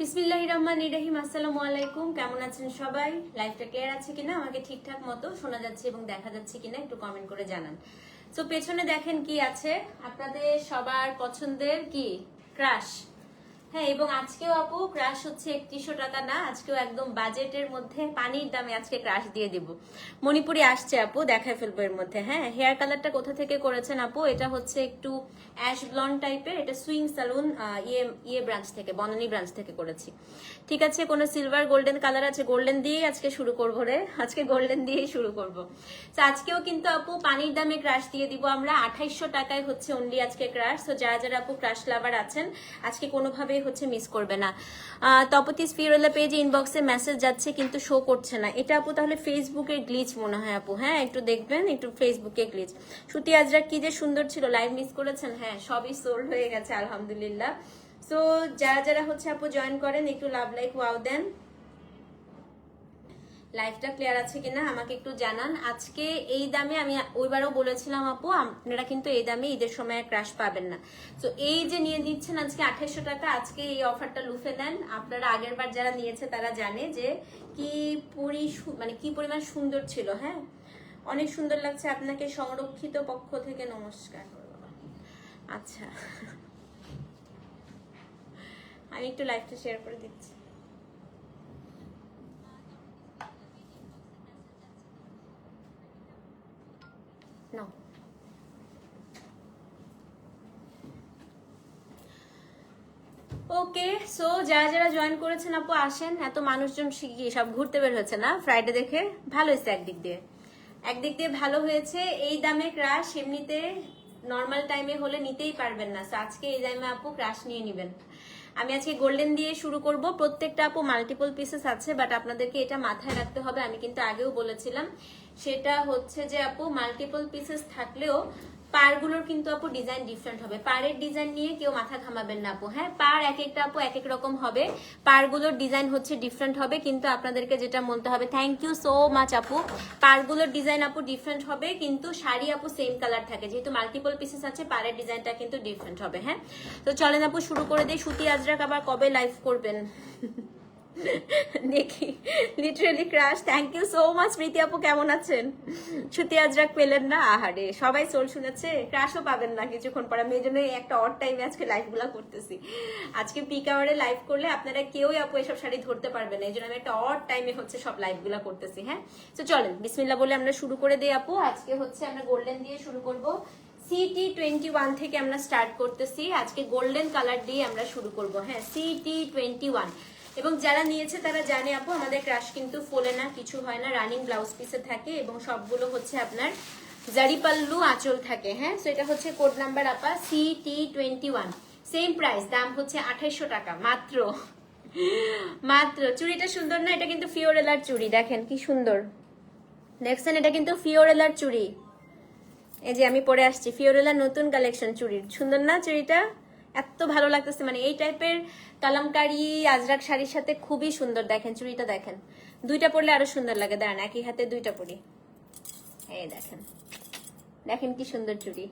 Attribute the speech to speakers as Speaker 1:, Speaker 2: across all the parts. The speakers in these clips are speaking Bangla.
Speaker 1: বিসমিল্লাহ রহমান ইরাহিম আসসালামু আলাইকুম। কেমন আছেন সবাই? লাইফটা ক্লিয়ার আছে কিনা? আমাকে ঠিকঠাক মতো শোনা যাচ্ছে এবং দেখা যাচ্ছে কিনা একটু কমেন্ট করে জানান। তো পেছনে দেখেন কি আছে? আপনাদের সবার পছন্দের কি? ক্রাশ হ্যাঁ এবং আজকেও আপু ক্রাশ হচ্ছে একত্রিশশো টাকা না, আজকেও একদম বাজেটের মধ্যে পানির দামে আজকে ক্রাশ দিয়ে দিব। মণিপুরি আসছে আপু, দেখায় ফেলব এর মধ্যে হ্যাঁ? হেয়ার কালারটা কোথা থেকে করেছেন আপু? এটা হচ্ছে একটু অ্যাশ ব্লন্ড টাইপের এটা সুইং সালুন ইয়ে ইয়ে ব্রাঞ্চ থেকে, বনানী ব্রাঞ্চ থেকে করেছি। ঠিক আছে, কোনো সিলভার গোল্ডেন কালার আছে? গোল্ডেন দিয়েই আজকে শুরু করব রে, আজকে গোল্ডেন দিয়েই শুরু করব। তো আজকেও কিন্তু আপু পানির দামে ক্রাশ দিয়ে দিব আমরা, আঠাইশশো টাকায় হচ্ছে অনলি আজকে ক্রাশ তো যারা যারা আপু ক্রাশ লাভার আছেন, আজকে কোনোভাবেই হচ্ছে মিস করবে না। তপতিস তপতি স্পিরোলা পেজে ইনবক্সে মেসেজ যাচ্ছে, কিন্তু শো করছে না। এটা আপু তাহলে ফেসবুকের গ্লিচ মনে হয় আপু হ্যাঁ? একটু দেখবেন, একটু ফেসবুকে গ্লিচ শ্রুতি আজরা, কি যে সুন্দর ছিল লাইভ মিস করেছেন? হ্যাঁ সবই সোল হয়ে গেছে, আলহামদুলিল্লাহ। সো যারা যারা হচ্ছে আপু জয়েন করেন, একটু লাভ লাইক ওয়াও দেন। লাইফটা ক্লিয়ার আছে কিনা আমাকে একটু জানান। আজকে এই দামে আমি ওইবারও বলেছিলাম আপু, আপনারা কিন্তু এই দামে ঈদের সময় ক্রাশ পাবেন না। তো এই যে নিয়ে নিচ্ছেন আজকে আঠাইশশো টাকা, আজকে এই অফারটা লুফে দেন আপনারা আগের বার যারা নিয়েছে তারা জানে যে কি পরি মানে কি পরিমাণ সুন্দর ছিল হ্যাঁ? অনেক সুন্দর লাগছে আপনাকে, সংরক্ষিত পক্ষ থেকে নমস্কার। আচ্ছা। আমি একটু লাইভটা শেয়ার করে দিচ্ছি No. ওকে সো যারা যারা জয়েন করেছেন আপু, আসেন। এত মানুষজন কি সব ঘুরতে বের হয়েছে না। ফ্রাইডে দেখে ভালো হয়েছে একদিক দিয়ে। একদিক দিয়ে ভালো হয়েছে, এই দামে ক্রাশ এমনিতে নর্মাল টাইমে হলে নিতেই পারবেন না। আজকে এই দামে আপু ক্রাশ নিয়ে নেবেন। আমি আজকে গোল্ডেন দিয়ে শুরু করব। প্রত্যেকটা আপু মাল্টিপল পিসেস আছে বাট আপনাদেরকে এটা মাথায় রাখতে হবে। আমি কিন্তু আগেও বলেছিলাম, সেটা হচ্ছে যে আপু মাল্টিপল পিসেস থাকলেও পারগুলোর কিন্তু আপু ডিজাইন ডিফারেন্ট হবে। পাড়ের ডিজাইন নিয়ে কেউ মাথা ঘামাবেন না আপু। হ্যাঁ পার এক একটা আপু এক এক রকম হবে। পারগুলোর ডিজাইন হচ্ছে ডিফারেন্ট হবে, কিন্তু আপনাদেরকে যেটা বলতে হবে থ্যাংক ইউ সো মাচ আপু। পারগুলোর ডিজাইন আপু ডিফারেন্ট হবে, কিন্তু শাড়ি আপু সেম কালার থাকে। যেহেতু মাল্টিপল পিসেস আছে, পাড়ের ডিজাইনটা কিন্তু ডিফারেন্ট হবে হ্যাঁ? তো চলেন আপু, শুরু করে দিই। সুতি আজরাক আবার কবে লাইভ করবেন? দেখি literally crush thank you so much Priti আপু, কেমন আছেন? সুতি পেলেন না? আহারে, সবাই সোল শুনেছে ক্রাশও পাবেন না কিছুক্ষণ পর। আমি জন্য একটা অড টাইমে আজকে লাইভগুলা করতেছি। আজকে পিক আওয়ারে লাইভ করলে আপনারা কেউই আপু এসব শাড়ি ধরতে পারবেন না। এই জন্য আমি একটা অড টাইমে হচ্ছে সব লাইভগুলা করতেছি হ্যাঁ? তো চলেন বিসমিল্লা বলে আমরা শুরু করে দিই আপু। আজকে হচ্ছে আমরা গোল্ডেন দিয়ে শুরু করব। সিটি টোয়েন্টি ওয়ান থেকে আমরা স্টার্ট করতেছি। আজকে গোল্ডেন কালার দিয়ে আমরা শুরু করব হ্যাঁ? সিটি টোয়েন্টি ওয়ান এবং যারা নিয়েছে তারা জানে, আপু, আমাদের ক্রাশ কিন্তু ফোলে না, কিছু হয় না রানিং ব্লাউজ পিসে থাকে এবং সবগুলো হচ্ছে আপনার জারি পাল্লু আঁচল থাকে। হ্যাঁ? তো এটা হচ্ছে কোড নাম্বার আপা C T twenty one same price দাম হচ্ছে আঠাইশো টাকা, মাত্র। মাত্র। চুড়িটা সুন্দর না? এটা কিন্তু ফিওরেলার চুড়ি, দেখেন কি সুন্দর। দেখছেন এটা কিন্তু ফিওরেলার চুড়ি। এই যে আমি পরে আসছি ফিওরেলার নতুন কালেকশন চুড়ির। সুন্দর না চুড়িটা? এত ভালো লাগতেছে। মানে এই টাইপের কালামকারি আজরাক শাড়ির সাথে খুবই সুন্দর দেখেন, চুড়িটা দেখেন। দুইটা পরলে আরও সুন্দর লাগে। দাঁড়ান, একই হাতে দুইটা পরি। এই দেখেন। দেখেন কি সুন্দর চুড়ি।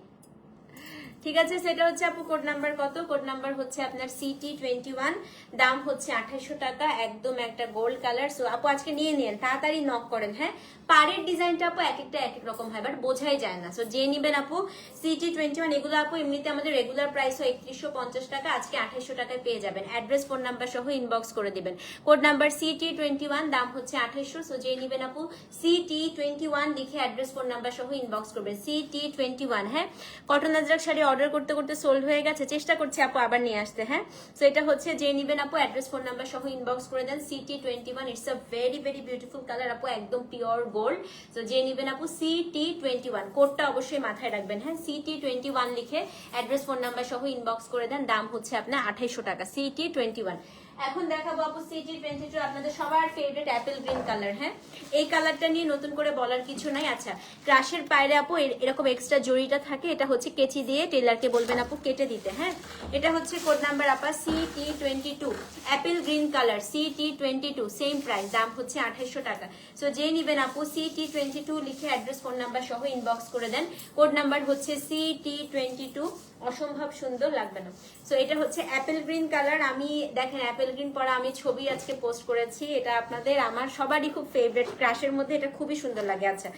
Speaker 1: ঠিক আছে, সেটা হচ্ছে আপু কোড নাম্বার কত? কোড নাম্বার হচ্ছে আপনার সিটি টোয়েন্টি ওয়ান দাম হচ্ছে আঠাইশো টাকা, একদম একটা গোল্ড কালার সো আপু, আজকে নিয়ে নিন, তাড়াতাড়ি নক করেন হ্যাঁ? পাড়ের ডিজাইনটা আপু, এক একটা এক এক রকম হয় বাট বোঝাই যায় না। সো যে নিবেন আপু সিটি টোয়েন্টি ওয়ান এগুলো আপু, এমনিতে আমাদের রেগুলার প্রাইস একত্রিশশো পঞ্চাশ টাকা, আজকে আঠাইশো টাকায় পেয়ে যাবেন। অ্যাড্রেস ফোন নাম্বার সহ ইনবক্স করে দেবেন। Code number CT twenty one দাম হচ্ছে আঠাইশো সো যে নিবেন আপু সিটি টোয়েন্টি ওয়ান লিখে অ্যাড্রেস ফোন নাম্বার সহ ইনবক্স করবেন। সিটি টোয়েন্টি ওয়ান হ্যাঁ? কটন আজরাক শাড়ি অর্ডার করতে করতে সোল্ড হয়ে গেছে, চেষ্টা করছি আপু আবার নিয়ে আসতে হ্যাঁ? সো এটা হচ্ছে যে নিবেন আপু অ্যাড্রেস ফোন নাম্বার সহ ইনবক্স করে দেন CT twenty one it's a very very beautiful colour আপু, একদম পিওর গোল্ড সো যে নিবেন আপু সিটি টোয়েন্টি ওয়ান কোডটা অবশ্যই মাথায় রাখবেন হ্যাঁ? সিটি টোয়েন্টি ওয়ান লিখে অ্যাড্রেস ফোন নাম্বার সহ ইনবক্স করে দেন, দাম হচ্ছে আপনার আঠাইশো টাকা সিটি টোয়েন্টি ওয়ান এখন দেখাবো আপু সিটি টোয়েন্টি টু আপনাদের সবার ফেভারিট অ্যাপেল গ্রিন কালার হ্যাঁ? এই কালারটা নিয়ে নতুন করে বলার কিছু নাই। আচ্ছা ক্রাশের পায়রে আপু এরকম এক্সট্রা জড়িটা থাকে, এটা হচ্ছে কেচি দিয়ে টেলারকে বলবেন আপু, কেটে দিতে হ্যাঁ? এটা হচ্ছে কোড নাম্বার আপা C T twenty two apple green colour C T twenty two same price দাম হচ্ছে আঠাইশো টাকা। সো যে নিবেন আপু সি টি টোয়েন্টি টু লিখে অ্যাড্রেস ফোন নাম্বার সহ ইনবক্স করে দেন। কোড নাম্বার হচ্ছে সি টি টোয়েন্টি টু অসম্ভব সুন্দর লাগবে না। সো এটা হচ্ছে অ্যাপেল গ্রিন কালার আমি দেখেন অ্যাপেল গ্রিন পরা আমি ছবি আজকে পোস্ট করেছি, এটা আপনাদের আমার সবারই খুব ফেভারিট ক্রাশের মধ্যে, এটা খুবই সুন্দর লাগে। আচ্ছা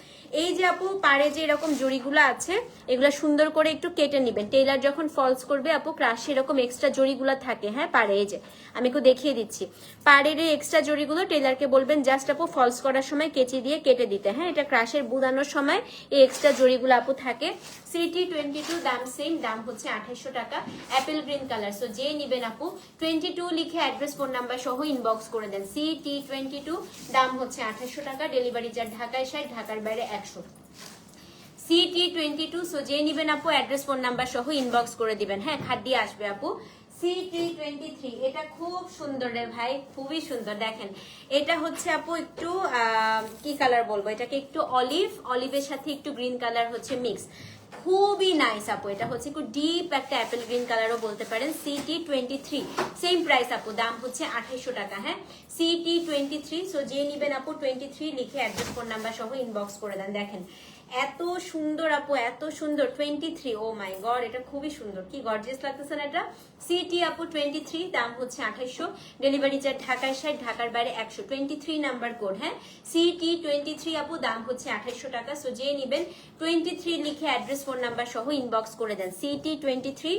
Speaker 1: এই যে আপু, পাড়ে যে এরকম জড়িগুলো আছে, এগুলো সুন্দর করে একটু কেটে নেবেন। টেইলার যখন ফলস করবে, আপু ক্রাশে এরকম এক্সট্রা জড়িগুলো থাকে হ্যাঁ পাড়ে এই যে, আমি একটু দেখিয়ে দিচ্ছি। পাড়ের এই এক্সট্রা জড়িগুলো টেইলারকে বলবেন জাস্ট আপু ফলস করার সময় কেচি দিয়ে কেটে দিতে। হ্যাঁ এটা ক্রাশের বুদানোর সময় এই এক্সট্রা জড়িগুলো আপু থাকে। সিটি টোয়েন্টি টু দাম সেম দাম হচ্ছে আঠাইশশো টাকা অ্যাপেল গ্রিন কালার সো যে নিবেন আপু টোয়েন্টি টু লিখে অ্যাড্রেস ফোন নাম্বার সহ ইনবক্স করে দেন। সিটি টোয়েন্টি টু দাম হচ্ছে আঠাইশশো টাকা ডেলিভারি চার্জ ঢাকায় ষাট, ঢাকার বাইরে একশো। সিটি টোয়েন্টি টু সো যে নিবেন আপু অ্যাড্রেস ফোন নাম্বার সহ ইনবক্স করে দিবেন। হ্যাঁ খাট দিয়ে আসবে আপু। সিটি টোয়েন্টি থ্রি এটা খুব সুন্দর রে ভাই, খুবই সুন্দর। দেখেন, এটা হচ্ছে আপু একটু কি কালার বলব? এটাকে একটু অলিভ অলিভের সাথে একটু গ্রিন কালার হচ্ছে মিক্স খুবই নাইস আপু। এটা হচ্ছে একটু ডিপ একটা অ্যাপেল গ্রিন কালারও বলতে পারেন। CT twenty three same price আপু, দাম হচ্ছে আঠাইশো টাকা হ্যাঁ? সিটি টোয়েন্টি থ্রি সো যে নিবেন আপু টোয়েন্টি থ্রি লিখে অ্যাড্রেস ফোন নাম্বার সহ ইনবক্স করে দেন, দেখেন। এত সুন্দর আপু, এত সুন্দর। Twenty three oh my god এটা খুবই সুন্দর। কি গর্জিয়াস লাগতেছে না এটা? সিটি আপু টোয়েন্টি থ্রি দাম হচ্ছে আঠাইশো ডেলিভারি চার্জ ঢাকায় ষাট, ঢাকার বাইরে একশো। টোয়েন্টি থ্রি নাম্বার কোড হ্যাঁ? সিটি টোয়েন্টি থ্রি আপু, দাম হচ্ছে আঠাইশো টাকা। সো যে নিবেন টোয়েন্টি থ্রি লিখে অ্যাড্রেস ফোন নাম্বার সহ ইনবক্স করে দেন। CT twenty three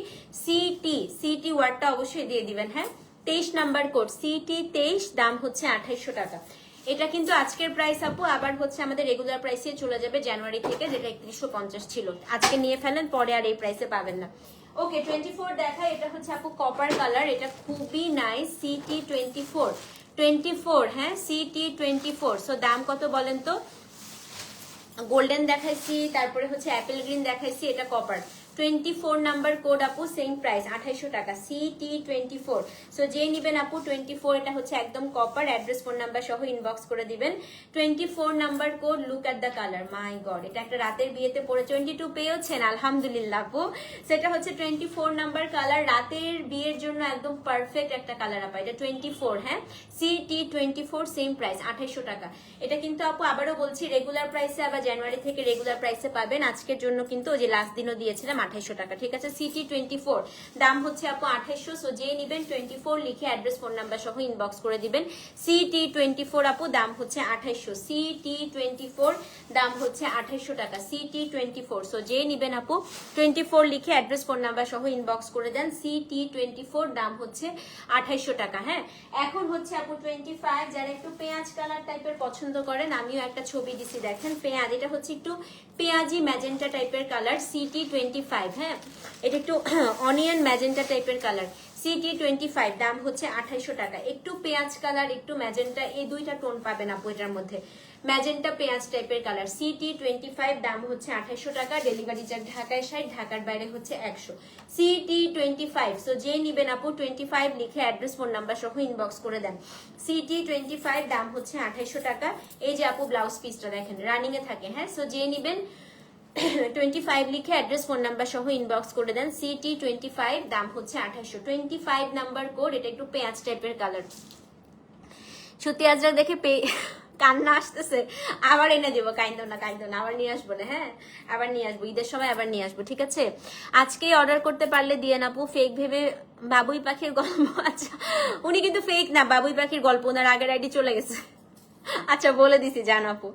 Speaker 1: CT CT ওয়ার্ডটা অবশ্যই দিয়ে দিবেন হ্যাঁ? তেইশ নাম্বার কোড সিটি তেইশ, দাম হচ্ছে আঠাইশো টাকা। এটা কিন্তু আজকের প্রাইস আপু, আবার হচ্ছে আমাদের রেগুলার প্রাইসে চলে যাবে জানুয়ারি থেকে, যেটা একত্রিশশো পঞ্চাশ ছিল। আজকে নিয়ে ফেলেন, পরে আর এই প্রাইসে পাবেন না। ওকে টোয়েন্টি ফোর দেখা এটা হচ্ছে আপু কপার কালার এটা খুবই nice CT twenty four twenty four হ্যাঁ সিটি টোয়েন্টি ফোর সো দাম কত বলেন তো? গোল্ডেন দেখাইছি, তারপরে হচ্ছে অ্যাপেল গ্রিন দেখাইছি, এটা copper twenty four number code আপু সেম প্রাইস আঠাইশো টাকা সিটি টোয়েন্টি ফোর সো যে নিবেন আপু টোয়েন্টি ফোর এটা হচ্ছে একদম কপার অ্যাড্রেস ফোন নাম্বার সহ ইনবক্স করে দিবেন। Twenty four number code look at the colour my god এটা একটা রাতের বিয়েতে পরে টোয়েন্টি টু পেয়েছেন আলহামদুলিল্লাহ আপু। সেটা হচ্ছে টোয়েন্টি ফোর নাম্বার কালার রাতের বিয়ের জন্য একদম পারফেক্ট একটা কালার আপা, এটা টোয়েন্টি ফোর হ্যাঁ? CT twenty four same price আঠাইশো টাকা। এটা কিন্তু আপু, আবারও বলছি রেগুলার প্রাইসে আবার জানুয়ারি থেকে রেগুলার প্রাইসে পাবেন। আজকের জন্য কিন্তু ওই যে লাস্ট দিনও দিয়েছিলাম আঠাইশো টাকা। ঠিক আছে সিটি টোয়েন্টি ফোর দাম হচ্ছে আপু আঠাইশো সো যে নিবেন টোয়েন্টি ফোর লিখে অ্যাড্রেস ফোন নাম্বার সহ ইনবক্স করে দিবেন। সিটি টোয়েন্টি ফোর আপু, দাম হচ্ছে আঠাইশো সিটি টোয়েন্টি ফোর দাম হচ্ছে আঠাইশো টাকা। সিটি টোয়েন্টি ফোর সো যে নিবেন আপু টোয়েন্টি ফোর লিখে অ্যাড্রেস ফোন নাম্বার সহ ইনবক্স করে দেন। সিটি টোয়েন্টি ফোর দাম হচ্ছে আঠাইশো টাকা হ্যাঁ? এখন হচ্ছে আপু টোয়েন্টি ফাইভ যারা একটু পেঁয়াজ কালার টাইপের পছন্দ করেন, আমিও একটা ছবি দিছি, দেখেন পেঁয়াজ। এটা হচ্ছে একটু পেঁয়াজি, ম্যাজেন্টা টাইপের কালার সিটি টোয়েন্টি ফাইভ হ্যাঁ? এটা একটু অনিয়ন ম্যাজেন্টা টাইপের কালার সিটি টোয়েন্টি ফাইভ দাম হচ্ছে আঠাইশো টাকা। একটু পেঁয়াজ কালার একটু ম্যাজেন্টা এই দুইটা টোন পাবেন মধ্যে। ম্যাজেন্টা পেঁয়াজ টাইপের কালার সিটি টোয়েন্টি ফাইভ দাম হচ্ছে আঠাইশো টাকা। ডেলিভারি চার্জ ঢাকায় ষাট, ঢাকার বাইরে হচ্ছে একশো। সিটি টোয়েন্টি ফাইভ সো যে নিবেন আপু টোয়েন্টি ফাইভ লিখে অ্যাড্রেস ফোন নাম্বার সহ ইনবক্স করে দেন। সিটি টোয়েন্টি ফাইভ দাম হচ্ছে আঠাইশো টাকা। এই যে আপু ব্লাউজ পিসটা দেখেন রানিং এ থাকে হ্যাঁ? সো যে নিবেন টোয়েন্টি ফাইভ লিখে অ্যাড্রেস ফোন নাম্বার সহ ইনবক্স করে দেন। সিটি টোয়েন্টি ফাইভ দাম হচ্ছে আঠাশশো। টোয়েন্টি ফাইভ নাম্বার কোড এটা একটু পেঁয়াজ টাইপের কালার সত্যি আজরা দেখে পে কান্না আসতেছে। আবার এনে দেবো, কাইন্দ না কাইন্দ না, আবার নিয়ে আসব না হ্যাঁ? আবার নিয়ে আসব, ঈদের সময় আবার নিয়ে আসব, ঠিক আছে? আজকেই অর্ডার করতে পারলে দিয়ে নাপু ফেক ভেবে বাবুই পাখির গল্প আচ্ছা উনি কিন্তু ফেক না, বাবুই পাখির গল্প, ওনার আগের আইডি চলে গেছে। আচ্ছা বলে দিছি, জান আপু।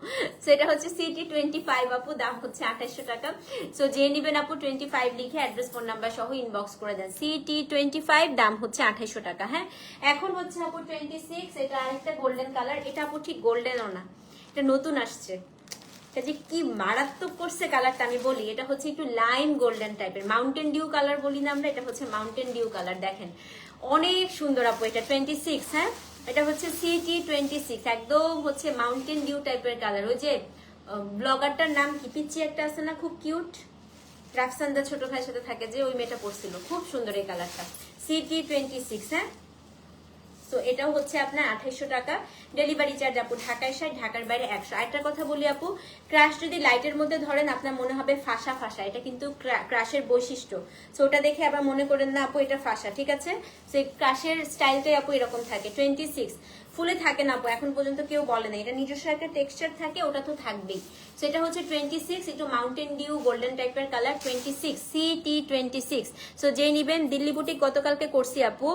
Speaker 1: সেটা হচ্ছে সিটি টোয়েন্টি ফাইভ আপু, দাম হচ্ছে আঠাশশো টাকা। সো যে নিবেন আপু টোয়েন্টি ফাইভ লিখে অ্যাড্রেস ফোন নাম্বার সহ ইনবক্স করে দেন। সিটি টোয়েন্টি ফাইভ দাম হচ্ছে আঠাশশো টাকা হ্যাঁ? এখন হচ্ছে আপু টোয়েন্টি সিক্স এটা আরেকটা গোল্ডেন কালার এটা আপু ঠিক গোল্ডেনও না। এটা নতুন আসছে। এটা যে কি মারাত্মক করছে কালারটা আমি বলি। এটা হচ্ছে একটু লাইম গোল্ডেন টাইপের মাউন্টেন ডিউ কালার বলি না আমরা, এটা হচ্ছে মাউন্টেন ডিউ কালার দেখেন। অনেক সুন্দর আপু, এটা টোয়েন্টি সিক্স হ্যাঁ? এটা হচ্ছে সিটি টোয়েন্টি সিক্স একদম হচ্ছে মাউন্টেন ডিউ টাইপের কালার ওই যে ব্লগারটার নাম কি? পিচ্ছি একটা আছে না, খুব কিউট রাফসান্দা ছোট ভাইয়ের সাথে থাকে যে, ওই মেয়েটা পড়ছিল খুব সুন্দর এই কালারটা সিটি টোয়েন্টি সিক্স হ্যাঁ? তো এটাও হচ্ছে আপনার আঠাইশো টাকা। ডেলিভারি চার্জ আপু ঢাকায় ষাট, ঢাকার বাইরে একশো। আরেকটা কথা বলি আপু ক্রাশ যদি লাইটের মধ্যে ধরেন, আপনার মনে হবে ফাঁসা ফাঁসা। এটা কিন্তু ক্রাশের বৈশিষ্ট্য। সো ওটা দেখে আবার মনে করেন না আপু, এটা ফাঁসা, ঠিক আছে? সে ক্রাশের স্টাইলটাই আপু এরকম থাকে। টোয়েন্টি সিক্স ফুলে থাকে না এখন পর্যন্ত কেউ বলে না এটা নিজস্ব একটা টেক্সচার থাকে, ওটা তো থাকবেই। সেটা হচ্ছে টোয়েন্টি সিক্স একটু মাউন্টেন ডিউ গোল্ডেন টাইপের colour twenty six C T twenty six so যে নিবেন, দিল্লি বুটিক গতকালকে করছি আপু।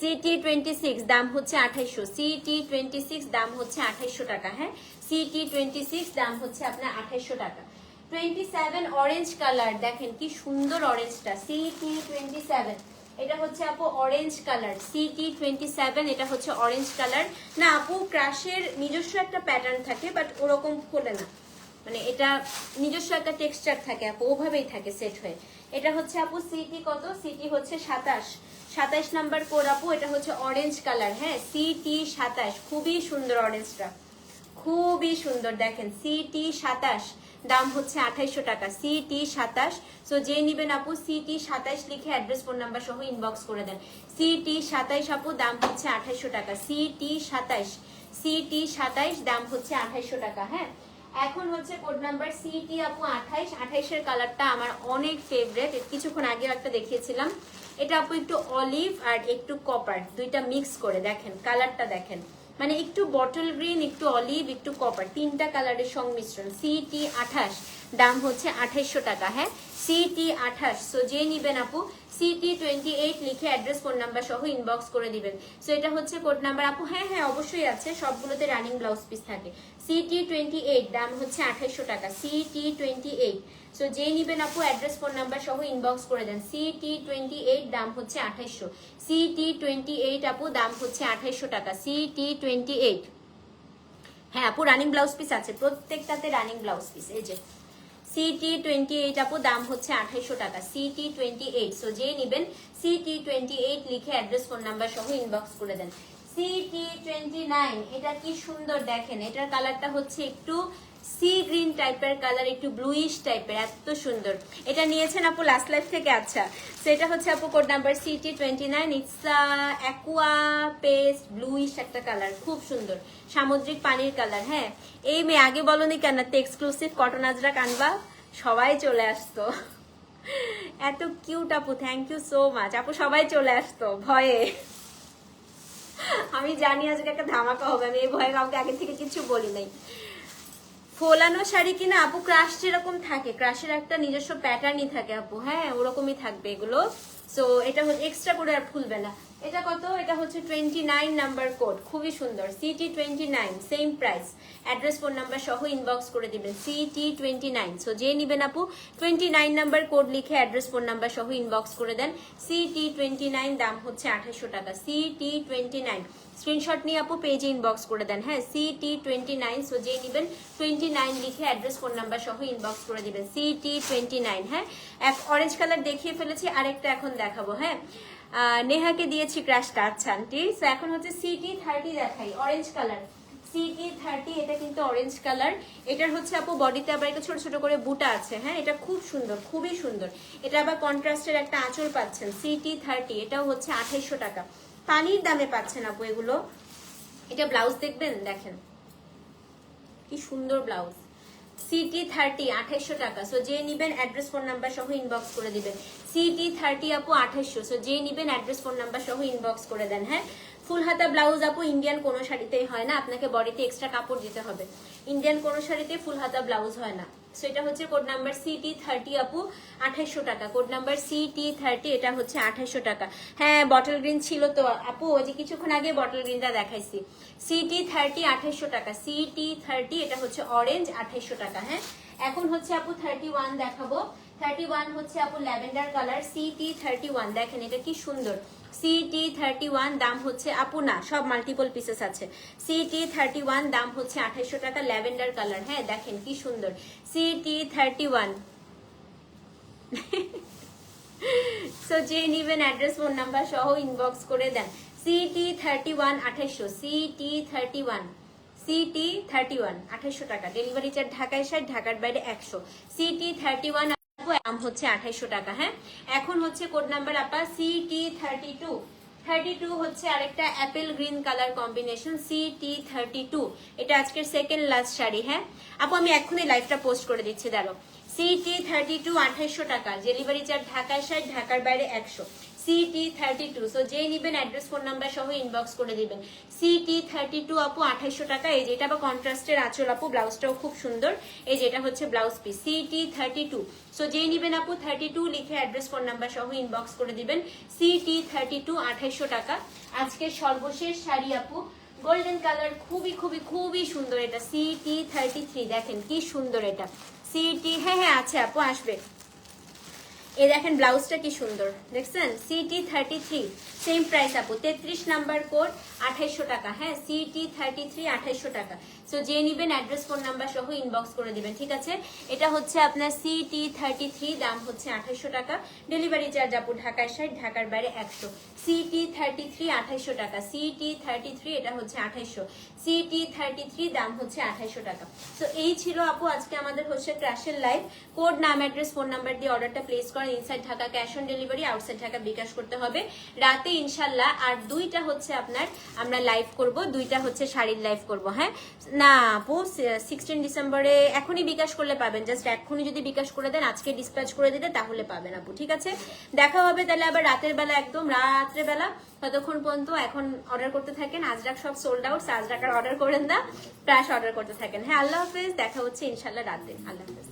Speaker 1: সি টি টোয়েন্টি সিক্স দাম হচ্ছে আঠাইশো সি টি টোয়েন্টি সিক্স দাম হচ্ছে আঠাইশো টাকা হ্যাঁ? সি টি টোয়েন্টি সিক্স দাম হচ্ছে আপনার আঠাইশো টাকা। টোয়েন্টি সেভেন অরেঞ্জ কালার দেখেন কি সুন্দর অরেঞ্জটা সি টি টোয়েন্টি সেভেন এটা হচ্ছে আপু orange colour CT twenty seven এটা হচ্ছে অরেঞ্জ কালার না আপু ক্রাশের নিজস্ব একটা প্যাটার্ন থাকে বাট ওরকম খোলে না। মানে এটা নিজস্ব একটা টেক্সচার থাকে আপু, ওভাবেই থাকে সেট হয়ে। এটা হচ্ছে আপু সিটি কত? সিটি হচ্ছে সাতাশ। সাতাশ নাম্বার কোড আপু, এটা হচ্ছে অরেঞ্জ কালার হ্যাঁ সিটি সাতাশ। খুবই সুন্দর অরেঞ্জটা খুবই সুন্দর। দেখেন সিটি সাতাশ, দাম হচ্ছে আঠাইশো টাকা। সিটি সাতাশ সো যে নিবেন আপু সিটি সাতাশ লিখে অ্যাড্রেস ফোন নাম্বার সহ ইনবক্স করে দেন। সিটি সাতাইশ আপু, দাম হচ্ছে আঠাইশো টাকা। সিটি সাতাইশ সিটি সাতাইশ দাম হচ্ছে আঠাইশো টাকা হ্যাঁ? এখন হচ্ছে কোড নাম্বার সিটি আপু আঠাইশ। আঠাইশের কালারটা আমার অনেক ফেভারেট কিছুক্ষণ আগেও একটা দেখিয়েছিলাম। এটা আপু একটু অলিভ আর একটু কপার দুইটা মিক্স করে। দেখেন কালারটা দেখেন। মানে একটু বটল গ্রিন একটু অলিভ একটু কপার তিনটা কালারের সংমিশ্রণ। সিটি আঠাশ, দাম হচ্ছে আঠাইশশো টাকা হ্যাঁ? সিটি আঠাশ সো যে নিবেন আপু সিটি টোয়েন্টি এইট লিখে অ্যাড্রেস ফোন নাম্বার সহ ইনবক্স করে দিবেন। সো এটা হচ্ছে কোড নাম্বার আপু হ্যাঁ হ্যাঁ অবশ্যই আছে, সবগুলোতে রানিং ব্লাউজ পিস থাকে। সিটি টোয়েন্টি এইট দাম হচ্ছে আঠাইশশো টাকা সিটি টোয়েন্টি এইট সো যে নিবেন আপু অ্যাড্রেস ফোন নাম্বার সহ ইনবক্স করে দেন। সিটি টোয়েন্টি এইট দাম হচ্ছে আঠাইশশো। সিটি টোয়েন্টি এইট আপু, দাম হচ্ছে আঠাইশশো টাকা সিটি টোয়েন্টি এইট হ্যাঁ আপু রানিং ব্লাউজ পিস আছে, প্রত্যেকটাতে রানিং ব্লাউজ পিস এই যে। সিটি টোয়েন্টি এইট আপু, দাম হচ্ছে আঠাইশো টাকা সিটি টোয়েন্টি এইট সো যে নিবেন সিটি টোয়েন্টি এইট লিখে অ্যাড্রেস ফোন নাম্বার সহ ইনবক্স করে দেন। সিটি টোয়েন্টি নাইন এটা কি সুন্দর দেখেন, এটার কালারটা হচ্ছে একটু সি গ্রিন টাইপের কালার, একটু ব্লুইশ টাইপের এত সুন্দর। এটা নিয়েছেন আপু লাস্ট লাইফ থেকে আচ্ছা। সেটা হচ্ছে আপু code number CT twenty nine it's aqua paste bluish একটা কালার, খুব সুন্দর। সামুদ্রিক পানির কালার হ্যাঁ। এই মেয়ে আগে বলনি কেন তো এক্সক্লুসিভ কটন আজরা কানবা? সবাই চলে আসতো। এত কিউট আপু থ্যাংক ইউ সো মাচ আপু সবাই চলে আসতো, ভয়ে। আমি জানি আজকে একটা ধামাকা হবে, আমি এই ভয়ে কাউকে আগে থেকে কিছু বলি নাই। ফোলানো শাড়ি কিনা আপু ক্রাশ যেরকম থাকে ক্রাশের একটা নিজস্ব প্যাটার্নই থাকে আপু। হ্যাঁ ওরকমই থাকবে এগুলো। সো এটা হচ্ছে এক্সট্রা করে আর ফুলবে না। এটা কত? এটা হচ্ছে টোয়েন্টি নাইন নাম্বার কোড খুবই সুন্দর। CT twenty nine same price address phone number সহ ইনবক্স করে দিবেন। সিটি টোয়েন্টি নাইন সো যে নিবেন আপু টোয়েন্টি নাইন নাম্বার কোড লিখে অ্যাড্রেস ফোন নাম্বার সহ ইনবক্স করে দেন। সিটি টোয়েন্টি নাইন দাম হচ্ছে আঠাশশো টাকা। সিটি টোয়েন্টি নাইন স্ক্রিনশট নিয়ে আপু পেজে ইনবক্স করে দেন। হ্যাঁ সিটি টোয়েন্টি নাইন সো যে নিবেন টোয়েন্টি নাইন লিখে অ্যাড্রেস ফোন নাম্বার সহ ইনবক্স করে দিবেন। সিটি টোয়েন্টি নাইন হ্যাঁ? এক অরেঞ্জ কালার দেখিয়ে ফেলেছি, আরেকটা এখন দেখাবো হ্যাঁ? নেহাকে দিয়েছি ক্রাশটা আচ্ছা আন্টি সো এখন হচ্ছে সিটি থার্টি দেখাই অরেঞ্জ কালার সিটি থার্টি এটা কিন্তু অরেঞ্জ কালার এটার হচ্ছে আপু বডিতে আবার একটা ছোট ছোট করে বুটা আছে হ্যাঁ? এটা খুব সুন্দর, খুবই সুন্দর। এটা আবার কন্ট্রাস্টের একটা আঁচল পাচ্ছেন সিটি থার্টি এটাও হচ্ছে আঠাইশশো টাকা। পানির দামে পাচ্ছেন আপু এগুলো। এটা ব্লাউজ দেখবেন? দেখেন। কি সুন্দর ব্লাউজ সিটি থার্টি আঠাইশো টাকা। সো যে নিবেন অ্যাড্রেস ফোন নাম্বার সহ ইনবক্স করে দিবেন। সিটি থার্টি আপু আঠাইশো সো যে নিবেন অ্যাড্রেস ফোন নাম্বার সহ ইনবক্স করে দেন হ্যাঁ? ফুল হাতা ব্লাউজ আপু ইন্ডিয়ান কোনো শাড়িতেই হয় না। আপনাকে বডিতে এক্সট্রা কাপড় দিতে হবে। ইন্ডিয়ান কোনো শাড়িতে ফুল হাতা ব্লাউজ হয় না। সেটা হচ্ছে কোড নাম্বার সিটি থার্টি আপু আঠাইশো টাকা। কোড নাম্বার সিটি থার্টি এটা হচ্ছে আঠাইশো টাকা। হ্যাঁ বটল গ্রিন ছিল তো। আপু, ওই যে কিছুক্ষণ আগে বটল গ্রিনটা দেখাইছি। সিটি থার্টি আঠাইশো টাকা। সিটি থার্টি এটা হচ্ছে অরেঞ্জ আঠাইশো টাকা হ্যাঁ? এখন হচ্ছে আপু থার্টি ওয়ান দেখাবো। থার্টি ওয়ান হচ্ছে আপু lavender colour CT thirty one দেখেন এটা কি সুন্দর। সিটি থার্টি ওয়ান দাম হচ্ছে, আপু না, সব মাল্টিপল পিসেস আছে। সিটি থার্টি ওয়ান দাম হচ্ছে আঠাইশশো টাকা ল্যাভেন্ডার কালার হ্যাঁ দেখেন কি সুন্দর। সিটি থার্টি ওয়ান সো যে নিবেন অ্যাড্রেস ফোন নাম্বার সহ ইনবক্স করে দেন। CT thirty one আঠাইশশো CT thirty one CT thirty one আঠাইশশো টাকা। ডেলিভারি চার্জ ঢাকায় ষাট, ঢাকার বাইরে একশো। সিটি থার্টি ওয়ান দাম হচ্ছে আঠাইশশো টাকা হ্যাঁ? এখন হচ্ছে কোড নাম্বার আপা CT thirty two thirty two হচ্ছে আরেকটা apple green colour combination CT thirty two এটা আজকের সেকেন্ড লাস্ট শাড়ি হ্যাঁ? আপু, আমি এক্ষুনি লাইভটা পোস্ট করে দিচ্ছি দাঁড়ো সিটি থার্টি টু আঠাইশশো টাকা। ডেলিভারি চার্জ ঢাকায় ষাট, ঢাকার বাইরে একশো। সিটি থার্টি টু সো যেই নিবেন অ্যাড্রেস ফোন নাম্বার সহ ইনবক্স করে দিবেন। সিটি থার্টি টু আপু, আঠাইশশো টাকা। এই যেটা বা কন্ট্রাস্টের আঁচল আপু, ব্লাউজটাও খুব সুন্দর। এই যেটা হচ্ছে ব্লাউজ থার্টি টু সো যেই আপু থার্টি টু লিখে অ্যাড্রেস ফোন নাম্বার সহ ইনবক্স করে থার্টি টু আঠাইশশো টাকা। আজকের সর্বশেষ শাড়ি আপু গোল্ডেন কালার খুবই খুবই খুবই সুন্দর এটা। সিটি থার্টি থ্রি দেখেন কি সুন্দর এটা। সিটি হ্যাঁ হ্যাঁ আছে আপু, আসবে। এই দেখেন ব্লাউজটা কি সুন্দর। দেখছেন? CT thirty three same price আপু। তেত্রিশ নাম্বার কোড আঠাইশশো টাকা। হ্যাঁ সিটি থার্টি থ্রি আঠাইশশো টাকা। সো যে নিবেন অ্যাড্রেস ফোন নাম্বার সহ ইনবক্স করে দিবেন, ঠিক আছে? এটা হচ্ছে আপনার সিটি থার্টি থ্রি দাম হচ্ছে আঠাইশশো টাকা। ডেলিভারি চার্জ আপু ঢাকার সাইড ঢাকার বাইরে একশো। সিটি থার্টি থ্রি আঠাইশশো টাকা। সিটি থার্টি থ্রি এটা হচ্ছে আঠাইশশো। সিটি থার্টি থ্রি দাম হচ্ছে আঠাইশশো টাকা। তো এই ছিল আপু আজকে আমাদের হচ্ছে ক্রাশের লাইভ কোড নাম অ্যাড্রেস ফোন নাম্বার দিয়ে অর্ডারটা প্লেস করেন। Inside Dhaka cash on delivery outside Dhaka bKash করতে হবে। রাতে ইনশাল্লাহ আর দুইটা হচ্ছে আপনার আমরা লাইভ করব, দুইটা হচ্ছে শাড়ির লাইভ করব হ্যাঁ? না, আপু সিক্সটিন ডিসেম্বরে এখনই বিকাশ করলে পাবেন জাস্ট এখনই যদি বিকাশ করে দেন, আজকে ডিসপ্যাচ করে দিতে, তাহলে পাবেন আপু, ঠিক আছে? দেখা হবে তাহলে আবার রাতের বেলা, একদম রাত্রে বেলা, ততক্ষণ পর্যন্ত এখন অর্ডার করতে থাকেন, আজরাক সব সোল্ড আউট আজরাকার অর্ডার করেন না, প্রায় অর্ডার করতে থাকেন। হ্যাঁ আল্লাহ হাফেজ, দেখা হচ্ছে ইনশাল্লাহ রাতে আল্লাহ হাফেজ।